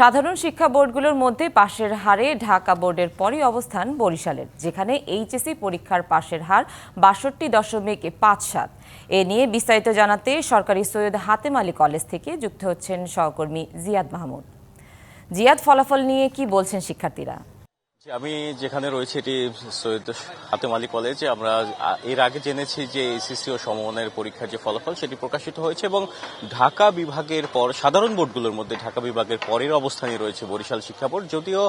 সাধারণ শিক্ষা বোর্ডগুলোর মধ্যে পাশের হারে ঢাকা বোর্ডের পরই অবস্থান বরিশালের, যেখানে এইচএসি পরীক্ষার পাশের হার বাষট্টি দশমিক পাঁচ সাত। এ নিয়ে বিস্তারিত জানাতে সরকারি সৈয়দ হাতেম আলী কলেজ থেকে যুক্ত হচ্ছেন সহকর্মী জিয়াদ মাহমুদ। জিয়াদ, ফলাফল নিয়ে কি বলছেন শিক্ষার্থীরা? আমি যেখানে রয়েছে, এটি সৈয়দ হাতেম আলী কলেজ আমরা এর আগে জেনেছি যে এসএসসি ও সমমানের পরীক্ষার যে ফলাফল, সেটি প্রকাশিত হয়েছে এবং ঢাকা বিভাগের পর, সাধারণ বোর্ডগুলোর মধ্যে ঢাকা বিভাগের পরের অবস্থানে রয়েছে বরিশাল শিক্ষা বোর্ড। যদিও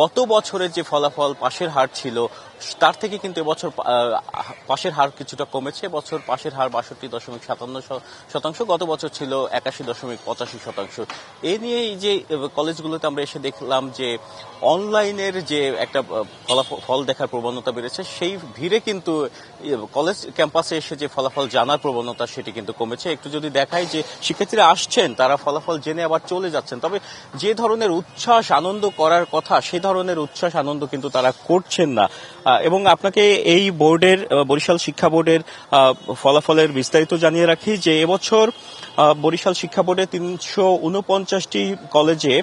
গত বছরের যে ফলাফল পাশের হার ছিল, তার থেকে কিন্তু এবছর পাশের হার কিছুটা কমেছে। বছর পাশের হার বাষট্টি দশমিক সাতান্ন শতাংশ, গত বছর ছিল একাশি দশমিক পঁচাশি শতাংশ। এ নিয়ে যে কলেজগুলোতে আমরা এসে দেখলাম যে অনলাইনের যে একটা ফলাফল ফল দেখার প্রবণতা বেড়েছে। সেই ভিড়ে কিন্তু ইয়ে, কলেজ ক্যাম্পাসে এসে যে ফলাফল জানার প্রবণতা সেটি কিন্তু কমেছে। একটু যদি দেখাই যে শিক্ষার্থীরা আসছেন তারা ফলাফল জেনে আবার চলে যাচ্ছেন। তবে যে ধরনের উচ্ছ্বাস আনন্দ করার কথা সে ধরনের উচ্ছ্বাস আনন্দ কিন্তু তারা করছেন না। এবং আপনাকে এই বোর্ডের বরিশাল শিক্ষা বোর্ডের ফলাফলের বিস্তারিত জানিয়ে রাখি যে এবছর বরিশাল শিক্ষা বোর্ডে তিনশো উনপঞ্চাশটি কলেজে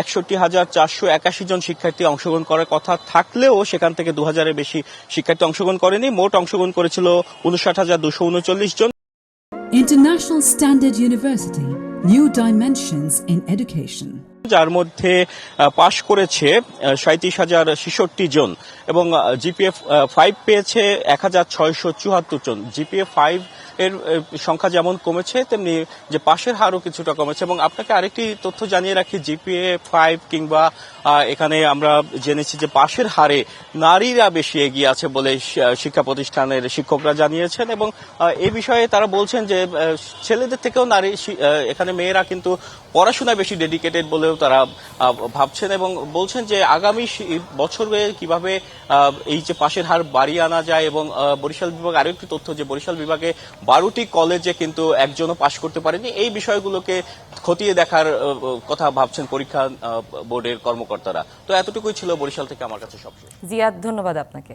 একষট্টি হাজার চারশো একাশি জন শিক্ষার্থী অংশগ্রহণ করার কথা থাকলেও সেখান থেকে দু হাজারের বেশি শিক্ষার্থী অংশগ্রহণ করেনি। মোট অংশগ্রহণ করেছিল উনষাট হাজার দুশো উনচল্লিশ জন। International Standard University, New Dimensions in Education. যার মধ্যে পাশ করেছে সাঁত্রিশ হাজার ছেষট্টি জন এবং জিপিএফ ফাইভ পেয়েছে এক হাজার ছয়শো চুয়াত্তর জন। জিপিএফ ফাইভ এর সংখ্যা যেমন কমেছে, তেমনি যে পাশের হারও কিছুটা কমেছে। এবং আপনাকে আরেকটি তথ্য জানিয়ে রাখি, জিপিএ ফাইভ কিংবা এখানে আমরা জেনেছি যে পাশের হারে নারীরা বেশি এগিয়ে আছে বলে শিক্ষা প্রতিষ্ঠানের শিক্ষকরা জানিয়েছেন এবং এ বিষয়ে তারা বলছেন যে ছেলেদের থেকেও নারী এখানে মেয়েরা কিন্তু পড়াশোনায় বেশি ডেডিকেটেড বলেও তারা ভাবছেন এবং বলছেন যে আগামী বছরে কীভাবে এই যে পাশের হার বাড়িয়ে আনা যায় এবং বরিশাল বিভাগ আরও একটি তথ্য যে বরিশাল বিভাগে বারোটি কলেজে কিন্তু একজনও পাশ করতে পারেনি। এই বিষয়গুলোকে খতিয়ে দেখার কথা ভাবছেন পরীক্ষা বোর্ডের কর্মকর্তারা। তো এতটুকুই ছিল বরিশাল থেকে আমার কাছে সবশেষ। জিয়াদ, ধন্যবাদ আপনাকে।